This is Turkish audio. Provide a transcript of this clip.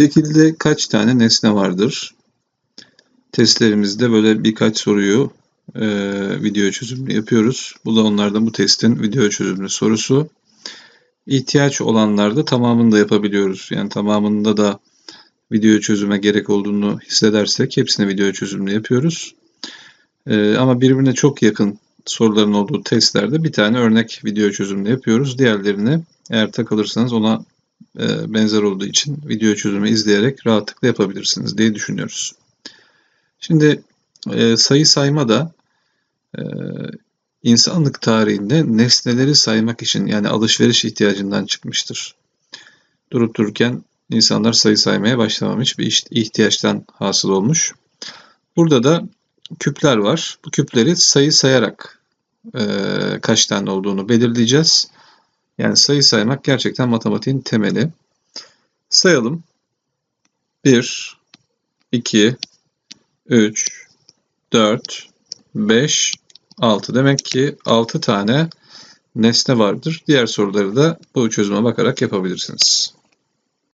Şekilde kaç tane nesne vardır? Testlerimizde böyle birkaç soruyu e, video çözümlü yapıyoruz. Bu da onlardan bu testin video çözümlü sorusu. İhtiyaç olanlarda tamamını da yapabiliyoruz. Yani tamamında da video çözüme gerek olduğunu hissedersek hepsini video çözümlü yapıyoruz. E, ama birbirine çok yakın soruların olduğu testlerde bir tane örnek video çözümlü yapıyoruz. Diğerlerini eğer takılırsanız ona benzer olduğu için video çözümü izleyerek rahatlıkla yapabilirsiniz diye düşünüyoruz. Şimdi e, sayı sayma da e, insanlık tarihinde nesneleri saymak için yani alışveriş ihtiyacından çıkmıştır. Durup dururken insanlar sayı saymaya başlamamış bir ihtiyaçtan hasıl olmuş. Burada da küpler var. Bu küpleri sayı sayarak e, kaç tane olduğunu belirleyeceğiz. Yani sayı saymak gerçekten matematiğin temeli. Sayalım. 1, 2, 3, 4, 5, 6. Demek ki 6 tane nesne vardır. Diğer soruları da bu çözüme bakarak yapabilirsiniz.